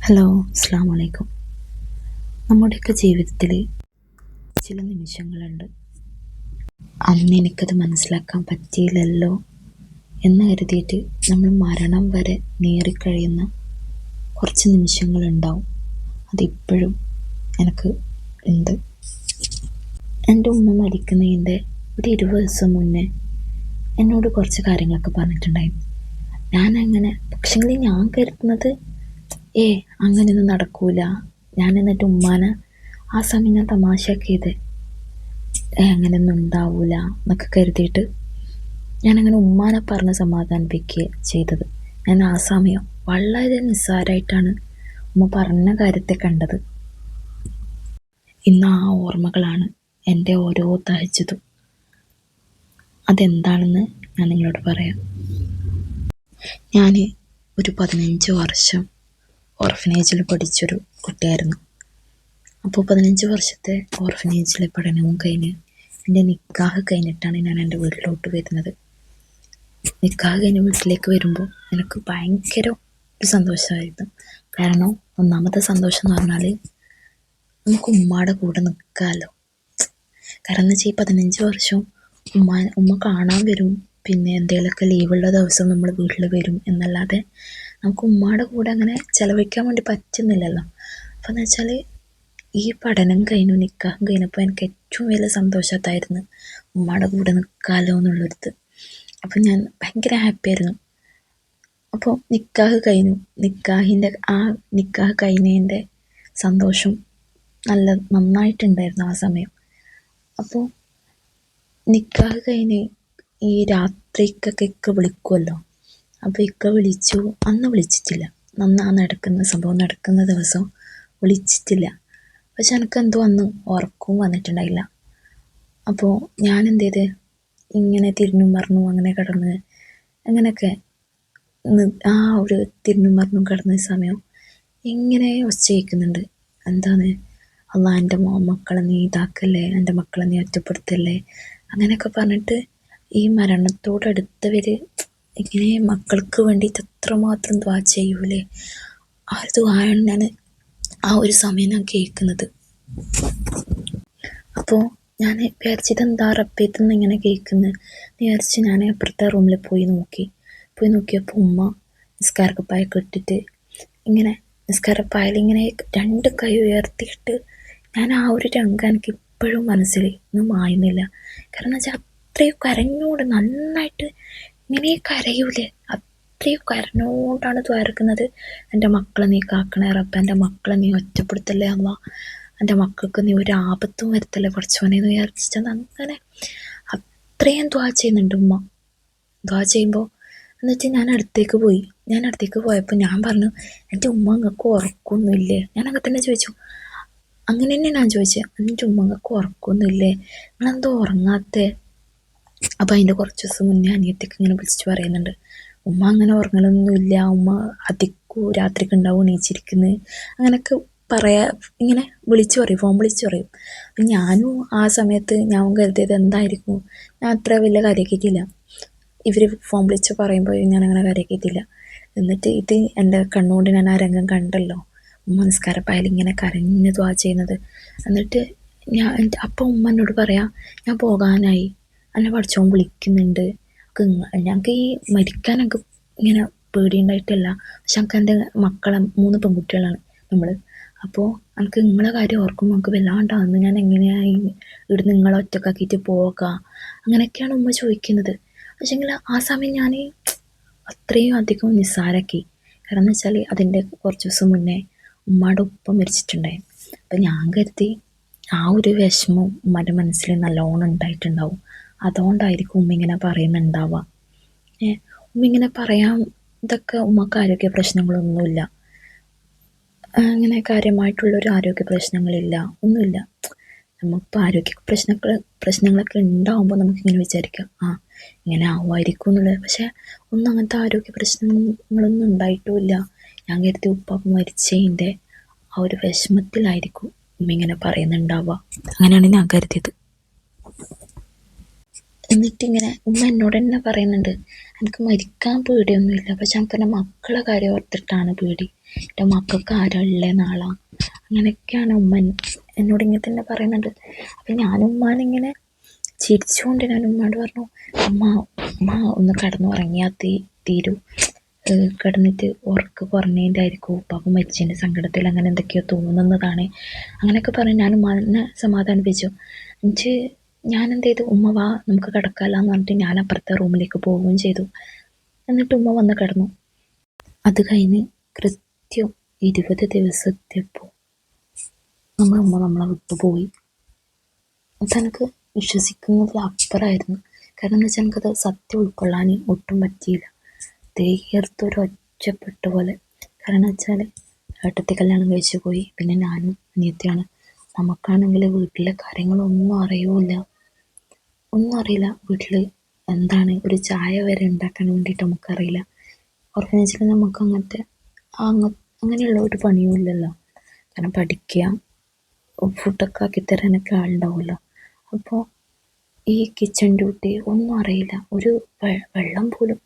Hello അസ്സാം വലൈക്കും നമ്മുടെയൊക്കെ ജീവിതത്തിൽ ചില നിമിഷങ്ങളുണ്ട്. അന്ന് എനിക്കത് മനസ്സിലാക്കാൻ പറ്റിയില്ലല്ലോ എന്ന് കരുതിയിട്ട് നമ്മൾ മരണം വരെ നേറിക്കഴിയുന്ന കുറച്ച് നിമിഷങ്ങളുണ്ടാവും. അതിപ്പോഴും എനിക്ക് ഉണ്ട്. എന്റെ ഉമ്മ മരിക്കുന്നതിന്റെ ഒരു ഇരുപത് ദിവസം മുന്നേ എന്നോട് കുറച്ച് കാര്യങ്ങളൊക്കെ പറഞ്ഞിട്ടുണ്ടായിരുന്നു. ഞാനങ്ങനെ പക്ഷേങ്കിൽ ഞാൻ കരുതുന്നത് ഏ അങ്ങനെയൊന്നും നടക്കൂല. ഞാൻ എന്നിട്ട് ഉമ്മാനെ ആ സമയം ഞാൻ തമാശയാക്കിയത് ഏ അങ്ങനെയൊന്നും ഉണ്ടാവൂല എന്നൊക്കെ കരുതിയിട്ട് ഞാനങ്ങനെ ഉമ്മാനെ പറഞ്ഞ് സമാധാനിപ്പിക്കുക ചെയ്തത്. ഞാൻ ആ സമയം വളരെ നിസ്സാരമായിട്ടാണ് ഉമ്മ പറഞ്ഞ കാര്യത്തെ കണ്ടത്. ഇന്ന് ആ ഓർമ്മകളാണ് എന്റെ ഓരോ തഹച്ചതും അതെന്താണെന്ന് ഞാൻ നിങ്ങളോട് പറയാം. ഞാൻ ഒരു പതിനഞ്ച് വർഷം ഓർഫനേജിൽ പഠിച്ചൊരു കുട്ടിയായിരുന്നു. അപ്പോൾ പതിനഞ്ച് വർഷത്തെ ഓർഫനേജിലെ പഠനവും കഴിഞ്ഞ് എന്റെ നിക്കാഹ് കഴിഞ്ഞിട്ടാണ് ഞാൻ എന്റെ വീട്ടിലോട്ട് വരുന്നത്. നിക്കാഹ് കഴിഞ്ഞ് വീട്ടിലേക്ക് വരുമ്പോൾ എനിക്ക് ഭയങ്കര ഒരു സന്തോഷമായിരുന്നു. കാരണം ഒന്നാമത്തെ സന്തോഷം എന്ന് പറഞ്ഞാൽ നമുക്ക് ഉമ്മയുടെ കൂടെ നിൽക്കാമല്ലോ കാരണം എന്ന് വെച്ചാൽ ഈ പതിനഞ്ച് വർഷം ഉമ്മ ഉമ്മ കാണാൻ വരും പിന്നെ എന്തെങ്കിലുമൊക്കെ ലീവുള്ള ദിവസം നമ്മൾ വീട്ടിൽ വരും എന്നല്ലാതെ നമുക്ക് ഉമ്മയുടെ കൂടെ അങ്ങനെ ചിലവഴിക്കാൻ വേണ്ടി പറ്റുന്നില്ലല്ലോ. അപ്പോൾ എന്ന് വെച്ചാൽ ഈ പഠനം കഴിഞ്ഞു നിൽക്കാൻ കഴിഞ്ഞപ്പോൾ എനിക്ക് ഏറ്റവും വലിയ സന്തോഷത്തായിരുന്നു ഉമ്മയുടെ കൂടെ നിൽക്കാമല്ലോ എന്നുള്ളൊരിത്. അപ്പം ഞാൻ ഭയങ്കര ഹാപ്പി ആയിരുന്നു. അപ്പോൾ നിക്കാഹ് കഴിഞ്ഞു. നിക്കാഹിന്റെ ആ നിക്കാഹ് കഴിഞ്ഞതിന്റെ സന്തോഷം നല്ല നന്നായിട്ടുണ്ടായിരുന്നു ആ സമയം. അപ്പോൾ നിക്കാഹ് കഴിഞ്ഞ് ഈ രാത്രിക്കൊക്കെ വിളിക്കുമല്ലോ അപ്പോൾ ഇക്ക വിളിച്ചു. അന്ന് വിളിച്ചിട്ടില്ല. അന്ന് ആ നടക്കുന്ന സംഭവം നടക്കുന്ന ദിവസം വിളിച്ചിട്ടില്ല. പക്ഷെ എനിക്കെന്തോ അന്ന് ഉറക്കവും വന്നിട്ടുണ്ടായില്ല. അപ്പോൾ ഞാൻ എന്ത് ചെയ്ത് ഇങ്ങനെ തിരിഞ്ഞും മറിഞ്ഞും അങ്ങനെ കിടന്ന് അങ്ങനെയൊക്കെ ആ ഒരു തിരിഞ്ഞും മറിഞ്ഞും കിടന്ന സമയം ഇങ്ങനെ ഒച്ച കേൾക്കുന്നുണ്ട് എന്താണ് അല്ല എന്റെ മക്കളെ നീ ഇതാക്കല്ലേ? എന്റെ മക്കളെ നീ ഒറ്റപ്പെടുത്തല്ലേ? അങ്ങനെയൊക്കെ പറഞ്ഞിട്ട് ഈ മരണത്തോടടുത്തവർ ഇങ്ങനെ മക്കൾക്ക് വേണ്ടിയിട്ട് അത്രമാത്രം ദ്വാ ചെയ്യൂലേ? ആ ഒരു ദ്വായാണ് ഞാൻ ആ ഒരു സമയം ഞാൻ കേൾക്കുന്നത്. അപ്പോൾ ഞാൻ വിചാരിച്ചത് എന്താ റപ്പേത്തുനിന്ന് ഇങ്ങനെ കേൾക്കുന്നത് വിചാരിച്ച് ഞാൻ അപ്പുറത്തെ റൂമിൽ പോയി നോക്കി. പോയി നോക്കിയപ്പോൾ ഉമ്മ നിസ്കാരക്കുപ്പായൊക്കെ ഇട്ടിട്ട് ഇങ്ങനെ നിസ്കാരപ്പായൽ ഇങ്ങനെ രണ്ട് കൈ ഉയർത്തിയിട്ട് ഞാൻ ആ ഒരു രംഗം എനിക്ക് ഇപ്പോഴും മനസ്സിൽ ഒന്നും മായുന്നില്ല. കാരണം വെച്ചാൽ അത്രയും കരഞ്ഞോട് നന്നായിട്ട് ഇങ്ങനെ കരയൂലേ? അത്രയും കരഞ്ഞോണ്ടാണ് ദ്വാരക്കുന്നത് എന്റെ മക്കളെ നീ കാക്കണേ റബ്ബ. എന്റെ മക്കളെ നീ ഒറ്റപ്പെടുത്തല്ലേ അമ്മ? എന്റെ മക്കൾക്ക് നീ ഒരു ആപത്തും വരുത്തല്ലേ പഠിച്ചവനെ എന്ന് വിചാരിച്ചിട്ട് അങ്ങനെ അത്രയും ദ്വാ ചെയ്യുന്നുണ്ട് ഉമ്മ. ദ്വാ ചെയ്യുമ്പോൾ എന്നിട്ട് ഞാൻ അടുത്തേക്ക് പോയി. ഞാൻ അടുത്തേക്ക് പോയപ്പോൾ ഞാൻ പറഞ്ഞു എന്റെ ഉമ്മ അങ്ങക്ക് ഉറക്കൊന്നുമില്ലേ? ഞാൻ അങ്ങനെ തന്നെ ചോദിച്ചു അങ്ങനെ തന്നെ ഞാൻ ചോദിച്ചത് എന്റെ ഉമ്മ അങ്ങക്ക് ഉറക്കൊന്നുമില്ലേ? നിങ്ങളെന്തോ ഉറങ്ങാത്തേ. അപ്പോൾ അതിന്റെ കുറച്ച് ദിവസം മുന്നേ അനിയത്തിക്ക് ഇങ്ങനെ വിളിച്ചിട്ട് പറയുന്നുണ്ട് ഉമ്മ അങ്ങനെ ഉറങ്ങലൊന്നുമില്ല ഉമ്മ അധികവും രാത്രിക്ക് ഉണ്ടാവും എണീച്ചിരിക്കുന്നത് അങ്ങനെയൊക്കെ പറയാ ഇങ്ങനെ വിളിച്ചു പറയും ഫോൺ വിളിച്ചു പറയും. ഞാനും ആ സമയത്ത് ഞാൻ കരുതിയത് എന്തായിരിക്കും? ഞാൻ അത്ര വലിയ കാര്യമാക്കിയിട്ടില്ല ഇവർ ഫോൺ വിളിച്ച് പറയുമ്പോൾ ഞാൻ അങ്ങനെ കാര്യമാക്കിയിട്ടില്ല എന്നിട്ട് ഇത് എന്റെ കണ്ണുകൊണ്ട് ഞാൻ ആ രംഗം കണ്ടല്ലോ. ഉമ്മ നിസ്കാരപ്പായാൽ ഇങ്ങനെ കരഞ്ഞു ദ്വാ ചെയ്യുന്നത്. എന്നിട്ട് ഞാൻ അപ്പം ഉമ്മ എന്നോട് പറയാം ഞാൻ പോകാനായി. എന്നെ പഠിച്ചോൻ വിളിക്കുന്നുണ്ട്. ഞങ്ങൾക്ക് ഈ മരിക്കാൻ ഞങ്ങൾക്ക് ഇങ്ങനെ പേടിയുണ്ടായിട്ടല്ല. പക്ഷെ ഞങ്ങൾക്ക് എന്റെ മക്കളെ മൂന്ന് പെൺകുട്ടികളാണ് നമ്മൾ അപ്പോൾ എനിക്ക് നിങ്ങളെ കാര്യം ഓർക്കുമ്പോൾ നമുക്ക് വല്ലാണ്ടാവുന്നു ഞാൻ എങ്ങനെയായി ഇവിടെ നിങ്ങളെ ഒറ്റക്കാക്കിയിട്ട് പോവുക അങ്ങനെയൊക്കെയാണ് ഉമ്മ ചോദിക്കുന്നത്. പക്ഷേങ്കിൽ ആ സമയം ഞാൻ അത്രയും അധികം നിസ്സാരാക്കി. കാരണം എന്ന് വെച്ചാൽ അതിന്റെ കുറച്ച് ദിവസം മുന്നേ ഉമ്മയുടെ ഉപ്പ മരിച്ചിട്ടുണ്ടായി. അപ്പം ഞാൻ കരുതി ആ ഒരു വിഷമം ഉമ്മയുടെ മനസ്സിൽ നല്ലോണം ഉണ്ടായിട്ടുണ്ടാവും. അതുകൊണ്ടായിരിക്കും ഉമ്മ ഇങ്ങനെ പറയുന്നുണ്ടാവുക. ഏ ഉമ്മ ഇങ്ങനെ പറയാൻ ഇതൊക്കെ ഉമ്മക്ക് ആരോഗ്യ പ്രശ്നങ്ങളൊന്നുമില്ല. അങ്ങനെ കാര്യമായിട്ടുള്ളൊരു ആരോഗ്യ പ്രശ്നങ്ങളില്ല ഒന്നുമില്ല. നമുക്കിപ്പോൾ ആരോഗ്യ പ്രശ്നങ്ങൾ പ്രശ്നങ്ങളൊക്കെ ഉണ്ടാവുമ്പോൾ നമുക്കിങ്ങനെ വിചാരിക്കാം ആ ഇങ്ങനെ ആവുമായിരിക്കും എന്നുള്ളത്. പക്ഷേ ഒന്നും അങ്ങനത്തെ ആരോഗ്യ പ്രശ്നങ്ങളൊന്നും ഉണ്ടായിട്ടുമില്ല ഞാൻ കരുതി ഉപ്പാപ്പ മരിച്ചതിന്റെ ആ ഒരു വിഷമത്തിലായിരിക്കും ഉമ്മ ഇങ്ങനെ പറയുന്നുണ്ടാവുക. അങ്ങനെയാണ് ഞാൻ കരുതിയത്. എന്നിട്ടിങ്ങനെ ഉമ്മ എന്നോട് തന്നെ പറയുന്നുണ്ട് എനിക്ക് മരിക്കാൻ പേടിയൊന്നുമില്ല. പക്ഷെ എനിക്ക് എന്റെ മക്കളെ കാര്യം ഓർത്തിട്ടാണ് പേടി. എന്റെ മക്കൾക്ക് ആരാ ഉള്ളത് നാളെ. അങ്ങനെയൊക്കെയാണ് ഉമ്മ എന്നോട് ഇങ്ങനെ തന്നെ പറയുന്നുണ്ട്. അപ്പം ഞാനുമ്മാനിങ്ങനെ ചിരിച്ചുകൊണ്ട് ഞാൻ ഉമ്മയോട് പറഞ്ഞു ഉമ്മ ഉമ്മ ഒന്ന് കിടന്നുറങ്ങിയാൽ തീ തീരൂ. കിടന്നിട്ട് ഉറക്ക് കുറഞ്ഞതിന്റെ ആയിരിക്കും ഉപ്പാപ്പ മരിച്ചതിന്റെ സങ്കടത്തിൽ അങ്ങനെ എന്തൊക്കെയോ തോന്നുന്നതാണ്. അങ്ങനെയൊക്കെ പറഞ്ഞ് ഞാൻ ഉമ്മാനെ സമാധാനിപ്പിച്ചു. എന്നിട്ട് ഞാൻ എന്ത് ചെയ്തു ഉമ്മ വാ നമുക്ക് കിടക്കാമെന്ന് പറഞ്ഞിട്ട് ഞാൻ അപ്പുറത്തെ റൂമിലേക്ക് പോവുകയും ചെയ്തു. എന്നിട്ട് ഉമ്മ വന്ന് കിടന്നു. അത് കഴിഞ്ഞ് കൃത്യം ഇരുപത് ദിവസത്തെപ്പോൾ നമ്മൾ ഉമ്മ നമ്മളെ വിട്ടു പോയി. തനക്ക് വിശ്വസിക്കുന്നതിൽ അപ്പുറമായിരുന്നു. കാരണം എന്ന് വെച്ചാൽ എനിക്കത് സത്യം ഉൾക്കൊള്ളാൻ ഒട്ടും പറ്റിയില്ല. തീർത്തൊരു ഒറ്റപ്പെട്ട പോലെ. കാരണം വെച്ചാൽ ഏട്ടത്തി കല്യാണം കഴിച്ചു പോയി. പിന്നെ ഞാനും അനിയത്തിയാണ്. നമുക്കാണെങ്കിൽ വീട്ടിലെ കാര്യങ്ങളൊന്നും അറിയൂല ഒന്നും അറിയില്ല വീട്ടിൽ എന്താണ് ഒരു ചായ വരെ ഉണ്ടാക്കാൻ വേണ്ടിയിട്ട് നമുക്കറിയില്ല. ഓർഫനേജിൽ നമുക്ക് അങ്ങനത്തെ അങ്ങ അങ്ങനെയുള്ള ഒരു പണിയും ഇല്ലല്ലോ. കാരണം പഠിക്കുക ഫുഡൊക്കെ ആക്കി തരാനൊക്കെ ആളുണ്ടാവുമല്ലോ. അപ്പോൾ ഈ കിച്ചൺ ഡ്യൂട്ടി ഒന്നും അറിയില്ല. ഒരു വെള്ളം പോലും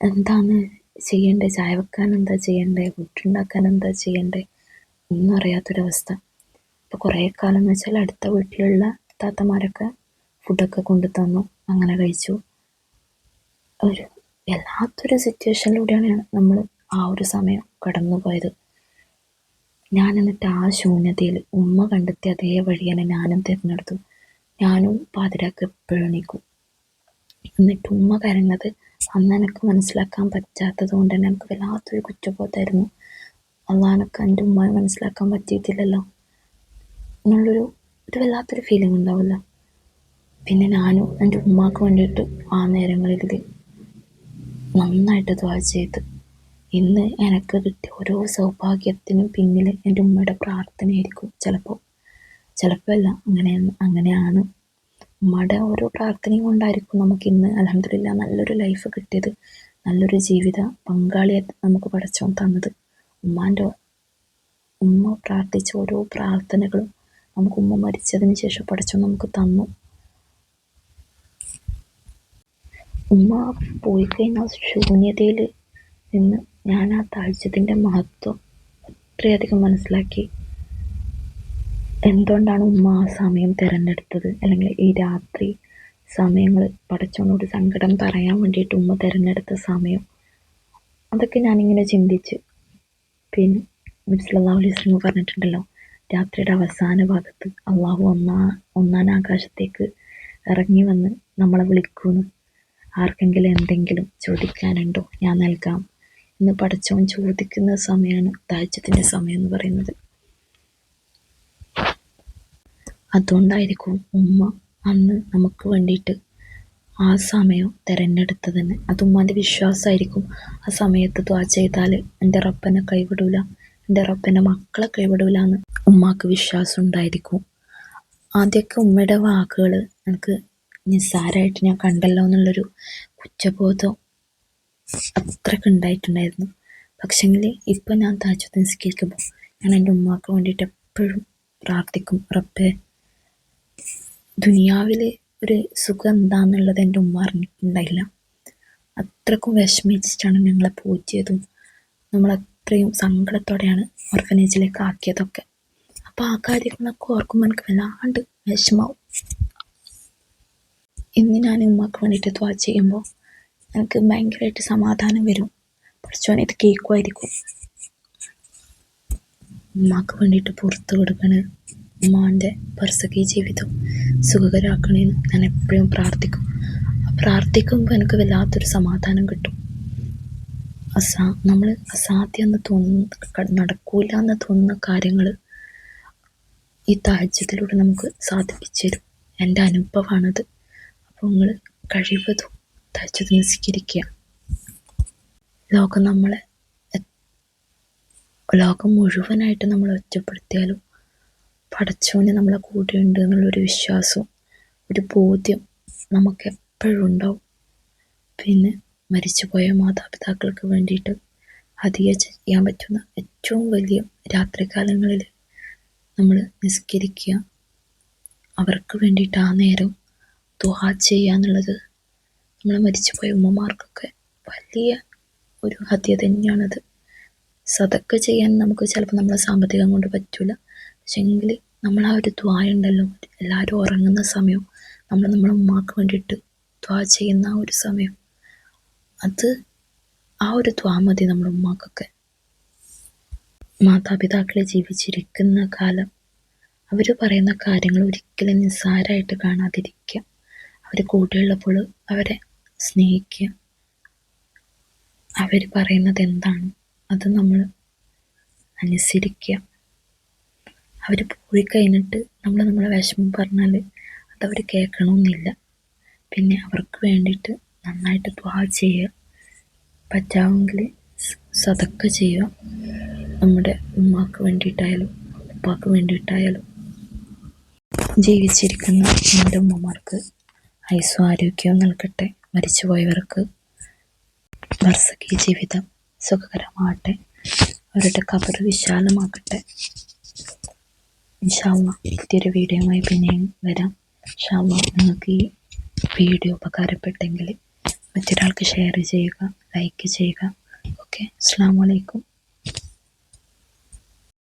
എന്താണ് ചെയ്യേണ്ടത് ചായ വെക്കാൻ എന്താ ചെയ്യേണ്ടത് വീട്ടുണ്ടാക്കാൻ എന്താ ചെയ്യേണ്ടത് ഒന്നും അറിയാത്തൊരവസ്ഥ. ഇപ്പോൾ കുറേ കാലം എന്ന് വെച്ചാൽ അടുത്ത വീട്ടിലുള്ള താത്തമാരൊക്കെ ഫുഡൊക്കെ കൊണ്ടു തന്നു. അങ്ങനെ കഴിച്ചു. ഒരു വല്ലാത്തൊരു സിറ്റുവേഷനിലൂടെയാണ് നമ്മൾ ആ ഒരു സമയം കടന്നു പോയത് ഞാൻ എന്നിട്ട് ആ ശൂന്യതയിൽ ഉമ്മ കണ്ടെത്തിയ അതേ വഴി തന്നെ ഞാനും തിരഞ്ഞെടുത്തു. ഞാനും പാതിരാക്ക് എപ്പോഴും എണീക്കും. എന്നിട്ട് ഉമ്മ കരഞ്ഞത് അന്ന് എനിക്ക് മനസ്സിലാക്കാൻ പറ്റാത്തത് കൊണ്ട് തന്നെ എനിക്ക് വല്ലാത്തൊരു കുറ്റബോധമായിരുന്നു. അള്ളാനൊക്കെ എന്റെ ഉമ്മയെ മനസ്സിലാക്കാൻ പറ്റിയിട്ടില്ലല്ലോ. എന്നുള്ളൊരു ഒരു വല്ലാത്തൊരു ഫീലിംഗ് ഉണ്ടാവില്ല പിന്നെ ഞാനും എന്റെ ഉമ്മാക്ക് വേണ്ടിയിട്ട് ആ നേരങ്ങളിൽ നന്നായിട്ട് ദ്വാ ചെയ്ത്. ഇന്ന് എനിക്ക് കിട്ടിയ ഓരോ സൗഭാഗ്യത്തിനും പിന്നിൽ എന്റെ ഉമ്മയുടെ പ്രാർത്ഥനയായിരിക്കും ചിലപ്പോൾ ചിലപ്പോൾ അല്ല അങ്ങനെ അങ്ങനെയാണ്. ഉമ്മയുടെ ഓരോ പ്രാർത്ഥനയും കൊണ്ടായിരിക്കും നമുക്ക് ഇന്ന് അലഹമില്ല നല്ലൊരു ലൈഫ് കിട്ടിയത്. നല്ലൊരു ജീവിത പങ്കാളിയെ നമുക്ക് പഠിച്ചോൻ തന്നത്. ഉമ്മാന്റെ ഉമ്മ പ്രാർത്ഥിച്ച ഓരോ പ്രാർത്ഥനകളും നമുക്ക് ഉമ്മ മരിച്ചതിന് ശേഷം പഠിച്ചോ നമുക്ക് തന്നു. ഉമ്മ പോയി കഴിഞ്ഞാൽ ശൂന്യതയിൽ നിന്ന് ഞാൻ ആ താഴ്ചത്തിന്റെ മഹത്വം അത്രയധികം മനസ്സിലാക്കി. എന്തുകൊണ്ടാണ് ഉമ്മ ആ സമയം തിരഞ്ഞെടുത്തത്? അല്ലെങ്കിൽ ഈ രാത്രി സമയങ്ങൾ പടച്ചോനോട് സങ്കടം പറയാൻ വേണ്ടിയിട്ട് ഉമ്മ തിരഞ്ഞെടുത്ത സമയം? അതൊക്കെ ഞാനിങ്ങനെ ചിന്തിച്ച്. പിന്നെ നബ്സല്ലാ അലൈഹി പറഞ്ഞിട്ടുണ്ടല്ലോ രാത്രിയുടെ അവസാന ഭാഗത്ത് അള്ളാഹു ഒന്നാ ഒന്നാം ആകാശത്തേക്ക് ഇറങ്ങി വന്ന് നമ്മളെ വിളിക്കുന്നു ആർക്കെങ്കിലും എന്തെങ്കിലും ചോദിക്കാനുണ്ടോ? ഞാൻ നൽകാം. എന്ന് പഠിച്ചവൻ ചോദിക്കുന്ന സമയമാണ് താഴ്ചത്തിന്റെ സമയം എന്ന് പറയുന്നത്. അതുകൊണ്ടായിരിക്കും ഉമ്മ അന്ന് നമുക്ക് വേണ്ടിയിട്ട് ആ സമയം തിരഞ്ഞെടുത്തത് തന്നെ അത് ഉമ്മാന്റെ വിശ്വാസമായിരിക്കും. ആ സമയത്ത് ദ്വാ ചെയ്താൽ എന്റെ റബ്ബനെ കൈവിടൂല എന്റെ റബ്ബന്റെ മക്കളെ കൈവിടൂല എന്ന് ഉമ്മാക്ക് വിശ്വാസം ഉണ്ടായിരിക്കും. ആദ്യമൊക്കെ ഉമ്മയുടെ വാക്കുകൾ എനിക്ക് നിസ്സാരമായിട്ട് ഞാൻ കണ്ടല്ലോ എന്നുള്ളൊരു കുറ്റബോധം അത്രയ്ക്ക് ഉണ്ടായിട്ടുണ്ടായിരുന്നു. പക്ഷെങ്കിൽ ഇപ്പം ഞാൻ താജുദ്ദീൻ നിസ്കരിക്കുമ്പോൾ ഞാൻ എന്റെ ഉമ്മാക്ക് വേണ്ടിയിട്ട് എപ്പോഴും പ്രാർത്ഥിക്കും ഉറപ്പ് ദുനിയാവിൽ ഒരു സുഖം എന്താണെന്നുള്ളത് എന്റെ ഉമ്മ അറിഞ്ഞിട്ടുണ്ടായില്ല. അത്രക്കും വിഷമിച്ചിട്ടാണ് ഞങ്ങളെ പൂജ്യതും നമ്മളത്രയും സങ്കടത്തോടെയാണ് ഓർഫനേജിലേക്ക് ആക്കിയതൊക്കെ. അപ്പോൾ ആ കാര്യങ്ങളൊക്കെ ഓർക്കുമ്പോൾ എനിക്ക് വല്ലാണ്ട് വിഷമാവും. ഇന്ന് ഞാൻ ഉമ്മാക്ക് വേണ്ടിയിട്ട് ദ്വാ ചെയ്യുമ്പോൾ എനിക്ക് ഭയങ്കരമായിട്ട് സമാധാനം വരും. പഠിച്ചോനെ ഇത് കേൾക്കുമായിരിക്കും ഉമ്മാക്ക് വേണ്ടിയിട്ട് പുറത്ത് കൊടുക്കണേ. ഉമ്മാന്റെ പർസകി ജീവിതം സുഖകരാക്കണേന്ന് ഞാൻ എപ്പോഴും പ്രാർത്ഥിക്കും. പ്രാർത്ഥിക്കുമ്പോൾ എനിക്ക് വല്ലാത്തൊരു സമാധാനം കിട്ടും. അസാ നമ്മൾ അസാധ്യം എന്ന് തോന്നുന്ന നടക്കൂല എന്ന് തോന്നുന്ന കാര്യങ്ങൾ ഈ താജ്യത്തിലൂടെ നമുക്ക് സാധിപ്പിച്ചു തരും. എന്റെ അനുഭവമാണത് അപ്പോൾ നിങ്ങൾ കഴിവതും തയ്ച്ചത് നിസ്കരിക്കുക. ലോകം നമ്മളെ ലോകം മുഴുവനായിട്ട് നമ്മൾ ഒറ്റപ്പെടുത്തിയാലും പടച്ചോന് നമ്മളെ കൂടെ ഉണ്ട് എന്നുള്ളൊരു വിശ്വാസവും ഒരു ബോധ്യം നമുക്ക് എപ്പോഴും ഉണ്ടാവും. പിന്നെ മരിച്ചുപോയ മാതാപിതാക്കൾക്ക് വേണ്ടിയിട്ട് അധികം ചെയ്യാൻ പറ്റുന്ന ഏറ്റവും വലിയ രാത്രികാലങ്ങളിൽ നമ്മൾ നിസ്കരിക്കുക. അവർക്ക് വേണ്ടിയിട്ട് ആ നേരം ദുഹാ ചെയ്യുക എന്നുള്ളത് നമ്മൾ മരിച്ചുപോയ ഉമ്മമാർക്കൊക്കെ വലിയ ഒരു ഹത്യ തന്നെയാണത്. സതക്ക ചെയ്യാൻ നമുക്ക് ചിലപ്പോൾ നമ്മളെ സാമ്പത്തികം കൊണ്ട് പറ്റില്ല പക്ഷേങ്കിൽ നമ്മൾ ആ ഒരു ദ്വാ ഉണ്ടല്ലോ എല്ലാവരും ഉറങ്ങുന്ന സമയം നമ്മൾ നമ്മളെ ഉമ്മാക്ക് വേണ്ടിയിട്ട് ദ്വാ ചെയ്യുന്ന ആ ഒരു സമയം അത് ആ ഒരു ദ്വാ മതി നമ്മുടെ ഉമ്മാക്കൊക്കെ. മാതാപിതാക്കളെ ജീവിച്ചിരിക്കുന്ന കാലം അവർ പറയുന്ന കാര്യങ്ങൾ ഒരിക്കലും നിസ്സാരമായിട്ട് കാണാതിരിക്കുക. അവർ കൂടെയുള്ളപ്പോൾ അവരെ സ്നേഹിക്കുക. അവർ പറയുന്നത് എന്താണ്? അത് നമ്മൾ അനുസരിക്കുക. അവർ പോയി കഴിഞ്ഞിട്ട് നമ്മൾ നമ്മളെ വിഷമം പറഞ്ഞാൽ അതവർ കേൾക്കണമെന്നില്ല. പിന്നെ അവർക്ക് വേണ്ടിയിട്ട് നന്നായിട്ട് ദ്വാ ചെയ്യുക. പറ്റാമെങ്കിൽ സതക്ക ചെയ്യുക. നമ്മുടെ ഉമ്മാക്ക് വേണ്ടിയിട്ടായാലും ഉപ്പാക്ക് വേണ്ടിയിട്ടായാലും. ജീവിച്ചിരിക്കുന്ന നമ്മുടെ ഉമ്മമാർക്ക് ആയുസ്സും ആരോഗ്യവും നൽകട്ടെ. മരിച്ചുപോയവർക്ക് വർഷകീയ ജീവിതം സുഖകരമാകട്ടെ. അവരുടെ കബർ വിശാലമാക്കട്ടെ ഇൻഷാല്ല പുതിയൊരു വീഡിയോയുമായി പിന്നെയും വരാം. ഇൻഷാല്ല നിങ്ങൾക്ക് ഈ വീഡിയോ ഉപകാരപ്പെട്ടെങ്കിൽ മറ്റൊരാൾക്ക് ഷെയർ ചെയ്യുക ലൈക്ക് ചെയ്യുക. ഓക്കെ അസ്സാം വലൈക്കും